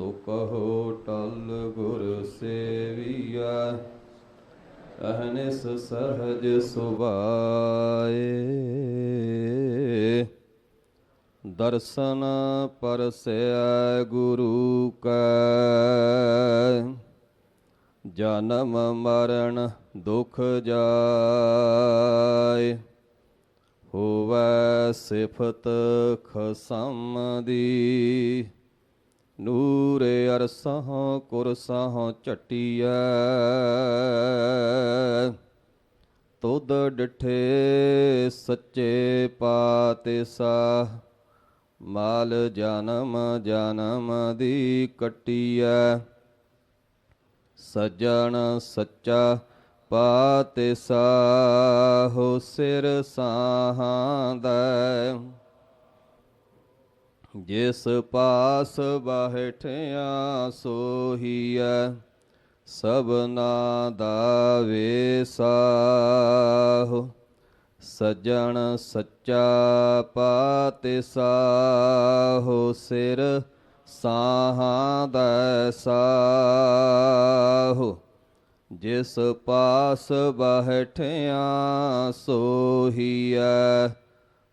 ਸੋ ਕਹੋ ਟਲ ਗੁਰ ਸੇਵੀਆ ਅਹਨਿਸ ਸਹਜ ਸੁਭਾਏ। ਦਰਸ਼ਨ ਪਰਸੈ ਗੁਰੂ ਕੈ, ਜਨਮ ਮਰਨ ਦੁਖ ਜਾਏ। ਹੋਵੈ ਸਿਫਤ ਖਸਮ ਦੀ, ਨੂਰੇ ਅਰਸਹ ਕੁਰਸਹ ਝਟੀਐ। ਤੁਧ ਡਿਠੇ ਸੱਚੇ ਪਾਤਿਸਾ ਮਾਲ ਜਨਮ ਜਨਮ ਦੀ ਕਟੀਐ। ਸਜਣ ਸੱਚਾ ਪਾਤਿਸਾ ਹੋ ਸਿਰ ਸਾਹਾਂਦੈ ਜਿਸ ਪਾਸ ਬਹਿਠਿਆ ਸੋਹੀਐ, ਸਭਨਾ ਦਾ ਵੇਸਾਹੁ। ਸਜਣ ਸੱਚਾ ਪਾਤਿਸਾਹੁ ਸਿਰ ਸਾਹਾਂ ਦਾ ਸਾਹੁ। ਜਿਸ ਪਾਸ ਬਹਿਠਿਆ ਸੋਹੀਐ,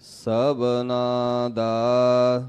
ਸਭਨਾ ਦਾ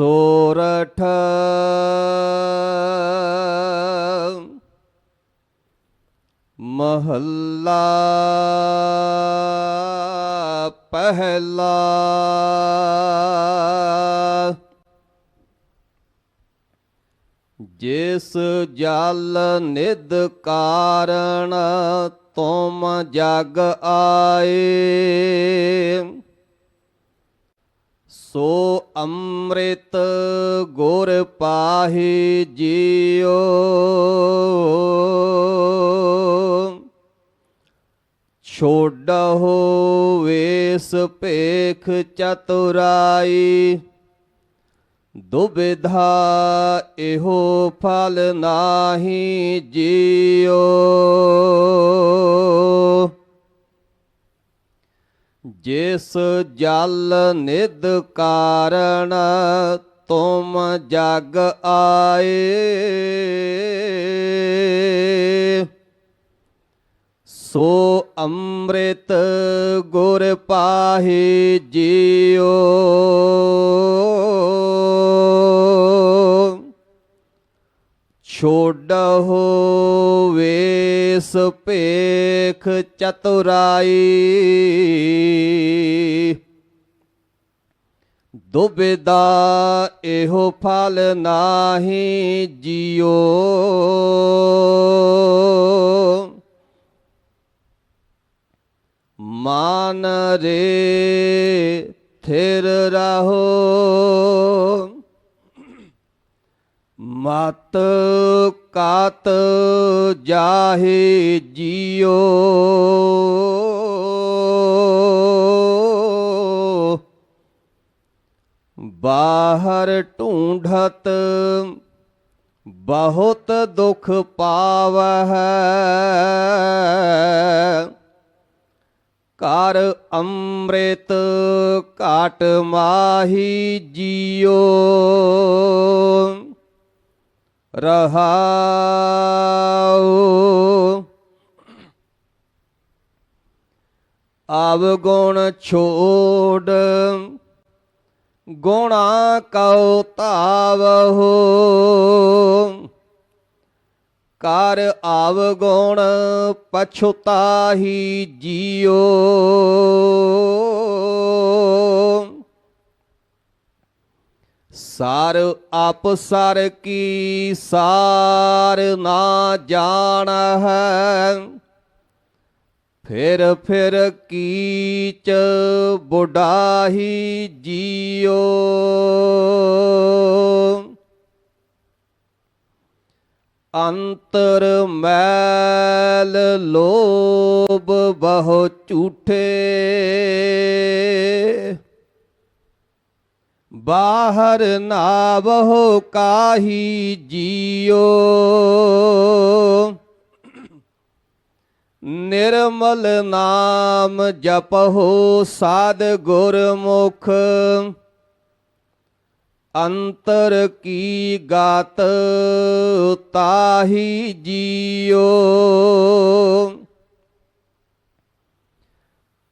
ਸੋਰਠ ਮਹੱਲਾ ਪਹਿਲਾ। ਜਿਸ ਜਲ ਨਿਦ ਕਾਰਣ ਤੁਮ ਜਗ ਆਏ। ਸੋ ਅੰਮ੍ਰਿਤ ਗੁਰ ਪਾਹੀ ਜੀਓ। ਛੋਡਹੁ ਵੇਸ ਭੇਖ ਚਤੁਰਾਈ ਦੁਬਿਧਾ ਇਹੋ ਫਲ ਨਾਹੀ ਜੀਓ। ਜਿਸ ਜਲ ਨਿਦ ਕਾਰਣ ਤੁਮ ਜਗ ਆਏ। ਸੋ ਅੰਮ੍ਰਿਤ ਗੁਰ ਪਾਹੀ ਜੀਓ। ਛੋਡਹੁ ਵੇਸ ਭੇਖ ਚਤੁਰਾਈ। ਦੁਬਿਦਾ ਇਹੋ ਫਲ ਨਾਹੀ ਜੀਓ। ਮਾਨ ਰੇ ਥਿਰ ਰਹੋ। ਮਤ ਕਾਤ ਜਾਹੇ ਜੀਓ। ਬਾਹਰ ਢੂੰਢਤ ਬਹੁਤ ਦੁਖ ਪਾਵਹਿ। ਕਰ ਅੰਮ੍ਰਿਤ ਘਾਟ ਮਾਹੀ ਜੀਓ। ਰਹਾਉ। ਆਵ ਗੁਣ ਛੋੜ ਗੁਣਾ ਕਉ ਤਾਵਹੁ ਕਰ ਆਵ ਗੁਣ ਪਛੁਤਾਹੀ ਜੀਓ। ਸਾਰ ਆਪ ਸਰ ਕੀ ਸਾਰ ਨਾ ਜਾਣ ਹੈ। ਫਿਰ ਫਿਰ ਕੀਚ ਬੁਢਾਹੀ ਜੀਓ। ਅੰਤਰ ਮੈਲ ਲੋਭ ਬਹੁ ਝੂਠੇ। ਬਾਹਰ ਨਾਵਹੁ ਕਾਹੀ ਜੀਓ। ਨਿਰਮਲ ਨਾਮ ਜਪਹੁ ਸਾਧ ਗੁਰਮੁਖ। ਅੰਤਰ ਕੀ ਗਾਤ ਤਾਹੀ ਜੀਓ।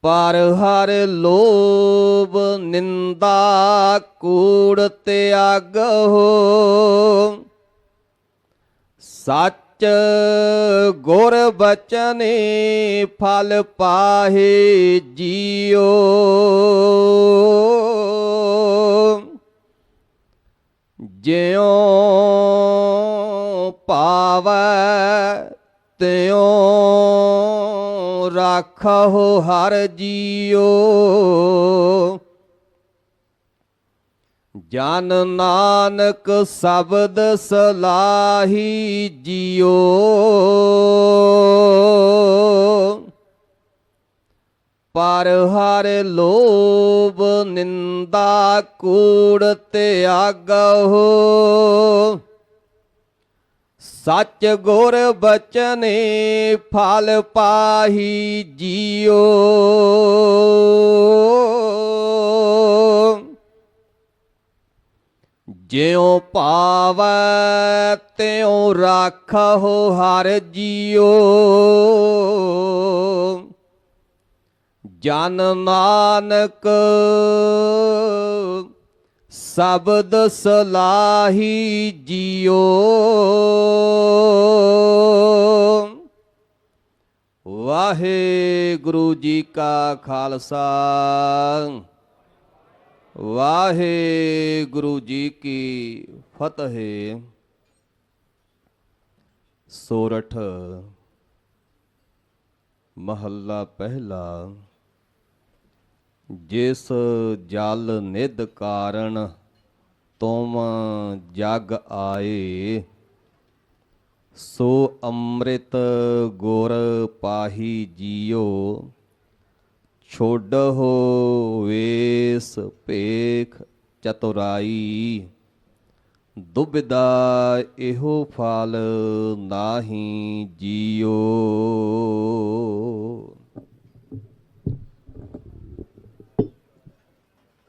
ਪਰ ਹਰ ਲੋਭ ਨਿੰਦਾ ਕੂੜ ਤਿਆਗ ਹੋ। ਸੱਚ ਗੁਰ ਬਚਨੇ ਫਲ ਪਾਹੇ ਜੀਓ। ਜਿਉ ਪਾਵੈ ਤਿਉ ਰਾਖਹੁ ਹਰ ਜੀਓ ਜਨ ਨਾਨਕ ਸ਼ਬਦ ਸਲਾਹੀ ਜੀਓ ਪਰ ਹਰ ਲੋਭ ਨਿੰਦਾ ਕੂੜ ਤਿਆਗਹੁ ਸੱਚ ਗੁਰ ਬਚਨੇ ਫਲ ਪਾਹੀ ਜੀਓ। ਜਿਉ ਪਾਵੈ ਤਿਉ ਰਾਖਹੁ ਹਰ ਜੀਓ। ਜਨ ਨਾਨਕ ਸ਼ਬਦ ਸਲਾਹੀ ਜੀਓ। ਵਾਹਿਗੁਰੂ ਜੀ ਕਾ ਖਾਲਸਾ। ਵਾਹਿਗੁਰੂ ਜੀ ਕੀ ਫਤਿਹ। ਸੋਰਠ ਮਹੱਲਾ ਪਹਿਲਾ। ਜਿਸ ਜਲ ਨਿਧ ਕਾਰਨ ਤੁਮ ਜਗ ਆਏ, ਸੋ ਅੰਮ੍ਰਿਤ ਗੁਰ ਪਾਹੀ ਜੀਓ ਛੋਡਹੁ ਵੇਸ ਭੇਖ ਚਤੁਰਾਈ। ਦੁਬਿਦਾ ਇਹੋ ਫਲ ਨਾਹੀ ਜੀਓ।